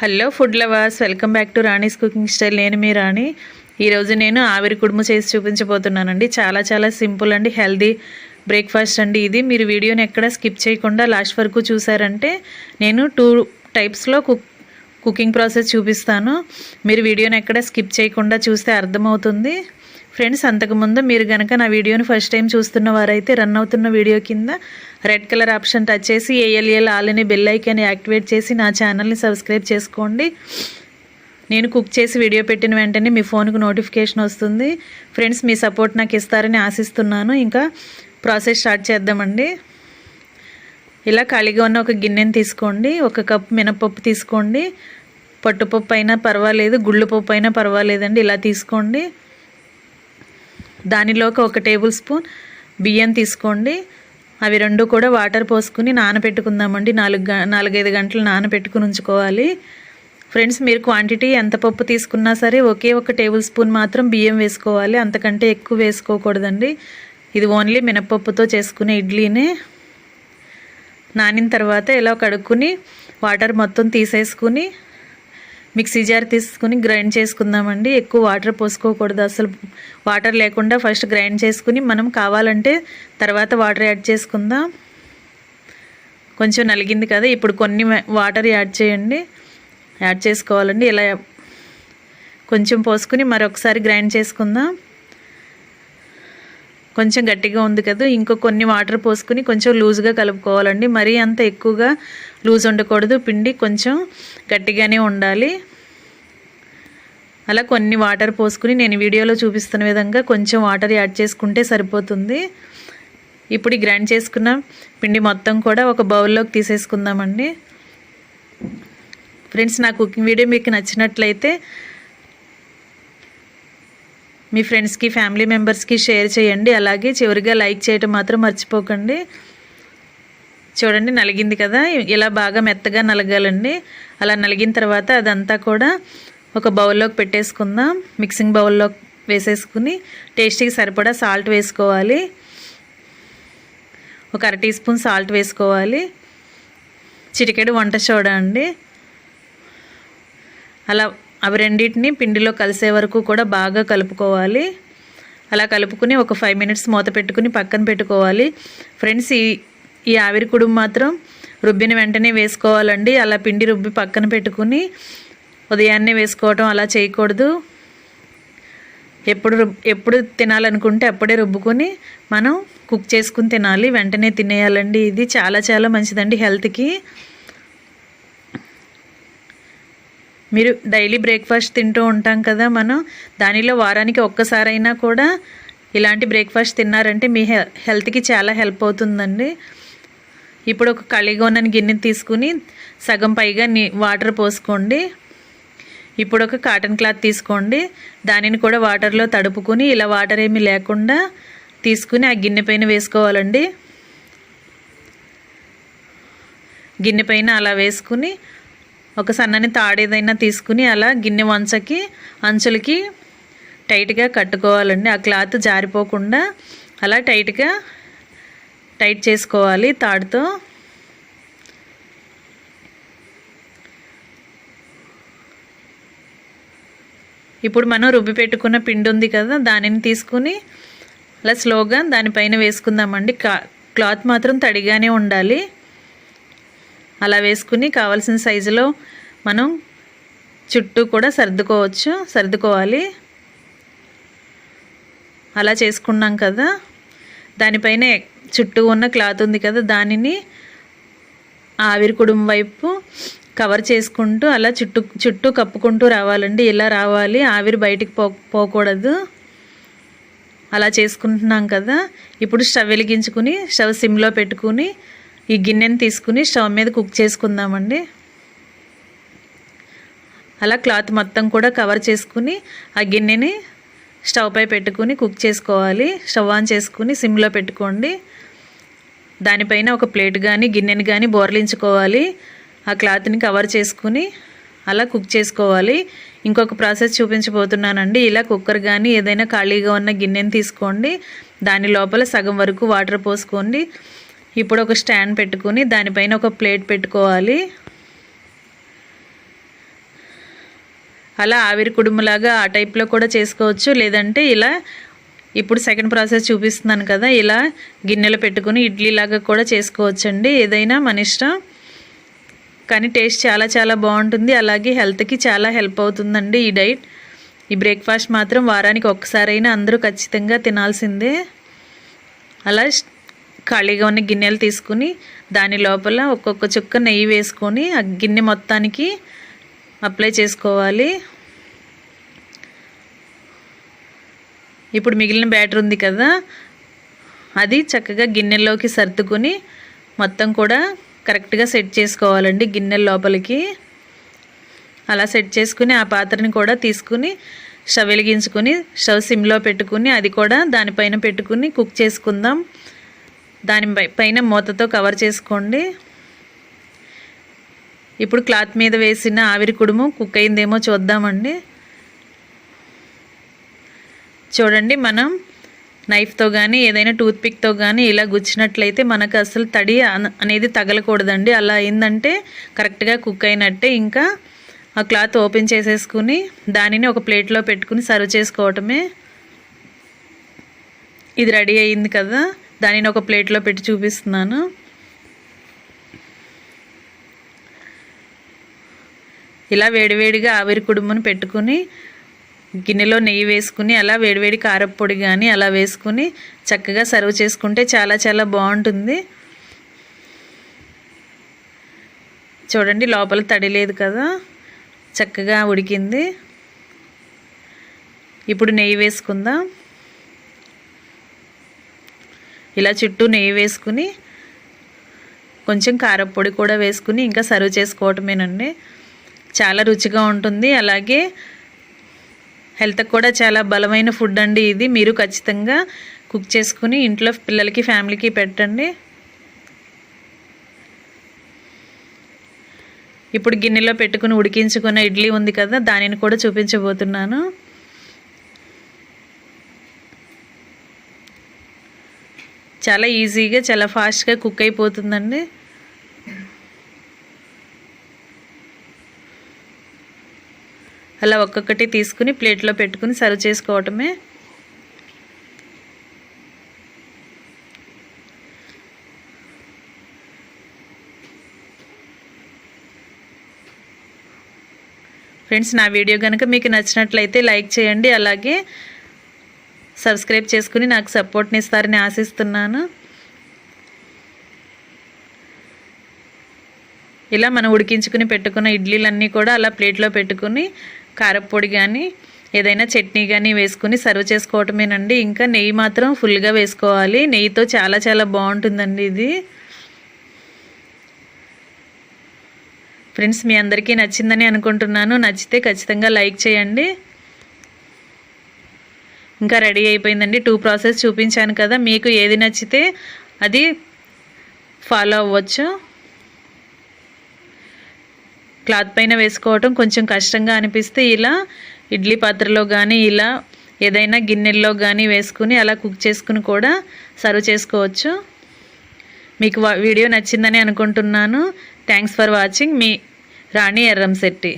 Hello food lovers welcome back to Rani's cooking style. నేను మీ రాణి. ఈరోజు నేను ఆవిరి కుడుము చేసి చూపించబోతున్నానండి. చాలా చాలా సింపుల్ అండి హెల్దీ బ్రేక్ఫాస్ట్ అండి ఇది. మీరు వీడియోని ఎక్కడ స్కిప్ చేయకుండా లాస్ట్ వరకు చూసారంటే నేను టూ టైప్స్లో కుక్ కుకింగ్ ప్రాసెస్ చూపిస్తాను. మీరు వీడియోని ఎక్కడ స్కిప్ చేయకుండా చూస్తే అర్థమవుతుంది. ఫ్రెండ్స్ అంతకుముందు మీరు కనుక నా వీడియోని ఫస్ట్ టైం చూస్తున్న వారైతే రన్ అవుతున్న వీడియో కింద రెడ్ కలర్ ఆప్షన్ టచ్ చేసి ఏఎల్ఎల్ ఆల్ అని బెల్ ఐకాన్ యాక్టివేట్ చేసి నా ఛానల్ని సబ్స్క్రైబ్ చేసుకోండి. నేను కుక్ చేసి వీడియో పెట్టిన వెంటనే మీ ఫోన్కు నోటిఫికేషన్ వస్తుంది. ఫ్రెండ్స్ మీ సపోర్ట్ నాకు ఇస్తారని ఆశిస్తున్నాను. ఇంకా ప్రాసెస్ స్టార్ట్ చేద్దామండి. ఇలా ఖాళీగా ఉన్న ఒక గిన్నెని తీసుకోండి. ఒక కప్ మినపప్పు తీసుకోండి. పట్టుపప్పు అయినా పర్వాలేదు గుళ్ళుపప్పు అయినా పర్వాలేదండి. ఇలా తీసుకోండి. దానిలోకి ఒక టేబుల్ స్పూన్ బియ్యం తీసుకోండి. అవి రెండు కూడా వాటర్ పోసుకుని నానబెట్టుకుందామండి. నాలుగు గ నాలుగైదు గంటలు నానబెట్టుకుని ఉంచుకోవాలి. ఫ్రెండ్స్ మీరు క్వాంటిటీ ఎంత పప్పు తీసుకున్నా సరే ఒకే ఒక టేబుల్ స్పూన్ మాత్రం బియ్యం వేసుకోవాలి. అంతకంటే ఎక్కువ వేసుకోకూడదండి. ఇది ఓన్లీ మినపప్పుతో చేసుకునే ఇడ్లీనే. నానిన తర్వాత ఇలా కడుక్కుని వాటర్ మొత్తం తీసేసుకుని మిక్సీ జార్ తీసుకుని గ్రైండ్ చేసుకుందామండి. ఎక్కువ వాటర్ పోసుకోకూడదు అసలు. వాటర్ లేకుండా ఫస్ట్ గ్రైండ్ చేసుకుని మనం కావాలంటే తర్వాత వాటర్ యాడ్ చేసుకుందాం. కొంచెం నలిగింది కదా ఇప్పుడు కొన్ని వాటర్ యాడ్ చేయండి. యాడ్ చేసుకోవాలండి. ఇలా కొంచెం పోసుకుని మరొకసారి గ్రైండ్ చేసుకుందాం. కొంచెం గట్టిగా ఉంది కదా ఇంకో కొన్ని వాటర్ పోసుకుని కొంచెం లూజ్గా కలుపుకోవాలండి. మరీ అంత ఎక్కువగా లూజ్ ఉండకూడదు. పిండి కొంచెం గట్టిగానే ఉండాలి. అలా కొన్ని వాటర్ పోసుకుని నేను వీడియోలో చూపిస్తున్న విధంగా కొంచెం వాటర్ యాడ్ చేసుకుంటే సరిపోతుంది. ఇప్పుడు గ్రైండ్ చేసుకున్న పిండి మొత్తం కూడా ఒక బౌల్లోకి తీసేసుకుందామండి. ఫ్రెండ్స్ నా కుకింగ్ వీడియో మీకు నచ్చినట్లయితే మీ ఫ్రెండ్స్కి ఫ్యామిలీ మెంబర్స్కి షేర్ చేయండి. అలాగే చివరిగా లైక్ చేయటం మాత్రం మర్చిపోకండి. చూడండి నలిగింది కదా. ఇలా బాగా మెత్తగా నలగాలండి. అలా నలిగిన తర్వాత అదంతా కూడా ఒక బౌల్లోకి పెట్టేసుకుందాం. మిక్సింగ్ బౌల్లో వేసేసుకుని టేస్టీకి సరిపడా సాల్ట్ వేసుకోవాలి. ఒక అర టీ స్పూన్ సాల్ట్ వేసుకోవాలి. చిటికెడు వంట సోడా అండి. అలా అవి రెండింటిని పిండిలో కలిసే వరకు కూడా బాగా కలుపుకోవాలి. అలా కలుపుకుని ఒక ఫైవ్ మినిట్స్ మూత పెట్టుకుని పక్కన పెట్టుకోవాలి. ఫ్రెండ్స్ ఈ ఈ ఆవిరి కుడుము మాత్రం రుబ్బిన వెంటనే వేసుకోవాలండి. అలా పిండి రుబ్బి పక్కన పెట్టుకుని ఉదయాన్నే వేసుకోవటం అలా చేయకూడదు. ఎప్పుడు ఎప్పుడు తినాలనుకుంటే అప్పుడే రుబ్బుకొని మనం కుక్ చేసుకుని తినాలి. వెంటనే తినేయాలండి. ఇది చాలా చాలా మంచిదండి హెల్త్కి. మీరు డైలీ బ్రేక్ఫాస్ట్ తింటూ ఉంటాం కదా మనం. దానిలో వారానికి ఒక్కసారైనా కూడా ఇలాంటి బ్రేక్ఫాస్ట్ తిన్నారంటే మీ హెల్త్కి చాలా హెల్ప్ అవుతుందండి. ఇప్పుడు ఒక కలిగొన్నని గిన్నె తీసుకుని సగం పైగా నీ వాటర్ పోసుకోండి. ఇప్పుడు ఒక కాటన్ క్లాత్ తీసుకోండి. దానిని కూడా వాటర్లో తడుపుకుని ఇలా వాటర్ ఏమీ లేకుండా తీసుకుని ఆ గిన్నె పైన వేసుకోవాలండి. గిన్నె పైన అలా వేసుకుని ఒక సన్నని తాడేదైనా తీసుకుని అలా గిన్నె వంచకి అంచులకి టైట్గా కట్టుకోవాలండి. ఆ క్లాత్ జారిపోకుండా అలా టైట్గా టైట్ చేసుకోవాలి తాడుతో. ఇప్పుడు మనం రుబ్బి పెట్టుకున్న పిండి ఉంది కదా దానిని తీసుకుని అలా స్లోగా దానిపైన వేసుకుందామండి. క్లాత్ మాత్రం తడిగానే ఉండాలి. అలా వేసుకుని కావాల్సిన సైజులో మనం చుట్టూ కూడా సర్దుకోవచ్చు సర్దుకోవాలి. అలా చేసుకున్నాం కదా దానిపైన చుట్టూ ఉన్న క్లాత్ ఉంది కదా దానిని ఆవిరి కుడుం వైపు కవర్ చేసుకుంటూ అలా చుట్టూ చుట్టూ కప్పుకుంటూ రావాలండి. ఇలా రావాలి. ఆవిరి బయటికి పో పోకూడదు. అలా చేసుకుంటున్నాం కదా. ఇప్పుడు స్టవ్ వెలిగించుకుని స్టవ్ సిమ్లో పెట్టుకుని ఈ గిన్నెని తీసుకుని స్టవ్ మీద కుక్ చేసుకుందామండి. అలా క్లాత్ మొత్తం కూడా కవర్ చేసుకుని ఆ గిన్నెని స్టవ్ పై పెట్టుకుని కుక్ చేసుకోవాలి. స్టవ్ ఆన్ చేసుకుని సిమ్లో పెట్టుకోండి. దానిపైన ఒక ప్లేట్ కానీ గిన్నెని కానీ బోర్లించుకోవాలి. ఆ క్లాత్ని కవర్ చేసుకుని అలా కుక్ చేసుకోవాలి. ఇంకొక ప్రాసెస్ చూపించబోతున్నానండి. ఇలా కుక్కర్ కానీ ఏదైనా ఖాళీగా ఉన్న గిన్నెని తీసుకోండి. దాని లోపల సగం వరకు వాటర్ పోసుకోండి ఇప్పుడు ఒక స్టాండ్ పెట్టుకుని దానిపైన ఒక ప్లేట్ పెట్టుకోవాలి. అలా ఆవిరి కుడుములాగా ఆ టైప్లో కూడా చేసుకోవచ్చు. లేదంటే ఇలా ఇప్పుడు సెకండ్ ప్రాసెస్ చూపిస్తున్నాను కదా ఇలా గిన్నెలో పెట్టుకుని ఇడ్లీ లాగా కూడా చేసుకోవచ్చండి. ఏదైనా మన ఇష్టం. కానీ టేస్ట్ చాలా చాలా బాగుంటుంది. అలాగే హెల్త్కి చాలా హెల్ప్ అవుతుందండి ఈ డైట్. ఈ బ్రేక్ఫాస్ట్ మాత్రం వారానికి ఒక్కసారైనా అందరూ ఖచ్చితంగా తినాల్సిందే. అలా ఖాళీగా ఉన్న గిన్నెలు తీసుకుని దాని లోపల ఒక్కొక్క చుక్క నెయ్యి వేసుకొని ఆ గిన్నె మొత్తానికి అప్లై చేసుకోవాలి. ఇప్పుడు మిగిలిన బ్యాటర్ ఉంది కదా అది చక్కగా గిన్నెల్లోకి సర్దుకుని మొత్తం కూడా కరెక్ట్గా సెట్ చేసుకోవాలండి గిన్నెల లోపలికి. అలా సెట్ చేసుకుని ఆ పాత్రని కూడా తీసుకుని స్టవ్ వెలిగించుకుని స్టవ్ సిమ్లో పెట్టుకుని అది కూడా దానిపైన పెట్టుకుని కుక్ చేసుకుందాం. దాని పైన మూతతో కవర్ చేసుకోండి. ఇప్పుడు క్లాత్ మీద వేసిన ఆవిరి కుడుము కుక్ అయిందేమో చూద్దామండి. చూడండి మనం నైఫ్తో కానీ ఏదైనా టూత్పిక్తో కానీ ఇలా గుచ్చినట్లయితే మనకు అసలు తడి అనేది తగలకూడదండి. అలా అయిందంటే కరెక్ట్గా కుక్ అయినట్టే ఇంకా ఆ క్లాత్ ఓపెన్ చేసేసుకుని దానిని ఒక ప్లేట్లో పెట్టుకుని సర్వ్ చేసుకోవటమే ఇది రెడీ అయింది కదా. దానిని ఒక ప్లేట్లో పెట్టి చూపిస్తున్నాను. ఇలా వేడివేడిగా ఆవిరి కుడుమును పెట్టుకుని గిన్నెలో నెయ్యి వేసుకుని అలా వేడివేడి కారప్పొడి కానీ అలా వేసుకుని చక్కగా సర్వ్ చేసుకుంటే చాలా చాలా బాగుంటుంది. చూడండి లోపల తడి లేదు కదా చక్కగా ఉడికింది. ఇప్పుడు నెయ్యి వేసుకుందాం. ఇలా చుట్టూ నెయ్యి వేసుకుని కొంచెం కారప్పొడి కూడా వేసుకుని ఇంకా సర్వ్ చేసుకోవటమేనండి. చాలా రుచిగా ఉంటుంది. అలాగే హెల్త్కి కూడా చాలా బలమైన ఫుడ్ అండి ఇది. మీరు ఖచ్చితంగా కుక్ చేసుకుని ఇంట్లో పిల్లలకి ఫ్యామిలీకి పెట్టండి. ఇప్పుడు గిన్నెలో పెట్టుకుని ఉడికించుకున్న ఇడ్లీ ఉంది కదా దానిని కూడా చూపించబోతున్నాను. చాలా ఈజీగా చాలా ఫాస్ట్గా కుక్ అయిపోతుందండి. అలా ఒక్కొక్కటి తీసుకుని ప్లేట్లో పెట్టుకుని సర్వ్ చేసుకోవటమే. ఫ్రెండ్స్ నా వీడియో కనుక మీకు నచ్చినట్లయితే లైక్ చేయండి అలాగే సబ్స్క్రైబ్ చేసుకుని నాకు సపోర్ట్ని ఇస్తారని ఆశిస్తున్నాను. ఇలా మనం ఉడికించుకుని పెట్టుకున్న ఇడ్లీలన్నీ కూడా అలా ప్లేట్లో పెట్టుకుని కారప్పొడి కానీ ఏదైనా చట్నీ కానీ వేసుకుని సర్వ్ చేసుకోవటమేనండి. ఇంకా నెయ్యి మాత్రం ఫుల్గా వేసుకోవాలి. నెయ్యితో చాలా చాలా బాగుంటుందండి ఇది. ఫ్రెండ్స్ మీ అందరికీ నచ్చిందని అనుకుంటున్నాను. నచ్చితే ఖచ్చితంగా లైక్ చేయండి. ఇంకా రెడీ అయిపోయిందండి. టూ ప్రాసెస్ చూపించాను కదా. మీకు ఏది నచ్చితే అది ఫాలో అవ్వచ్చు. క్లాత్ పైన వేసుకోవటం కొంచెం కష్టంగా అనిపిస్తే ఇలా ఇడ్లీ పాత్రలో కానీ ఇలా ఏదైనా గిన్నెల్లో కానీ వేసుకుని అలా కుక్ చేసుకుని కూడా సర్వ్ చేసుకోవచ్చు. మీకు వీడియో నచ్చిందని అనుకుంటున్నాను. థ్యాంక్స్ ఫర్ వాచింగ్ మీ రాణి ఎర్రంశెట్టి